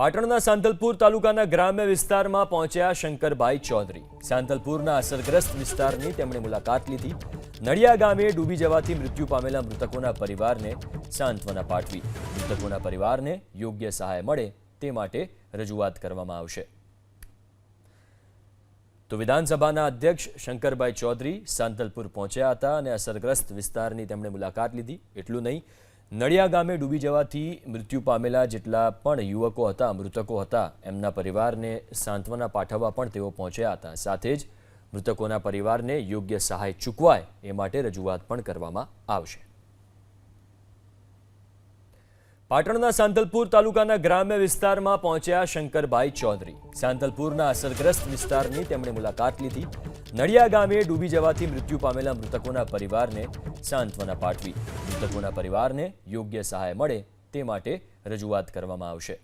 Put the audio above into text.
પાટણના સાંતલપુર તાલુકાના ગ્રામ્ય વિસ્તારમાં પહોંચ્યા શંકરભાઈ ચૌધરી. સાંતલપુરના અસરગ્રસ્ત વિસ્તારની તેમણે મુલાકાત લીધી. નડિયા ગામે ડૂબી જવાથી મૃત્યુ પામેલા મૃતકોના પરિવારને સાંત્વના પાઠવી. મૃતકોના પરિવારને યોગ્ય સહાય મળે તે માટે રજૂઆત કરવામાં આવશે. તો વિધાનસભાના અધ્યક્ષ શંકરભાઈ ચૌધરી સાંતલપુર પહોંચ્યા હતા અને અસરગ્રસ્ત વિસ્તારની તેમણે મુલાકાત લીધી. એટલું નહીં નડિયા ગામે ડૂબી જવાથી મૃત્યુ પામેલા જેટલા પણ યુવકો હતા, મૃતકો હતા, એમના પરિવારને સાંત્વના પાઠવવા પણ તેઓ પહોંચ્યા હતા. સાથે જ મૃતકોના પરિવારને યોગ્ય સહાય ચૂકવાય એ માટે રજૂઆત પણ કરવામાં આવશે. પાટણના સાંતલપુર તાલુકાના ગ્રામ્ય વિસ્તારમાં પહોંચ્યા શંકરભાઈ ચૌધરી. સાંતલપુરના અસરગ્રસ્ત વિસ્તારની તેમણે મુલાકાત લીધી. નડિયા ગામે ડૂબી જવાથી મૃત્યુ પામેલા મૃતકોના પરિવારને સાંત્વના પાઠવી. મૃતકોના પરિવારને યોગ્ય સહાય મળે તે માટે રજૂઆત કરવામાં આવશે.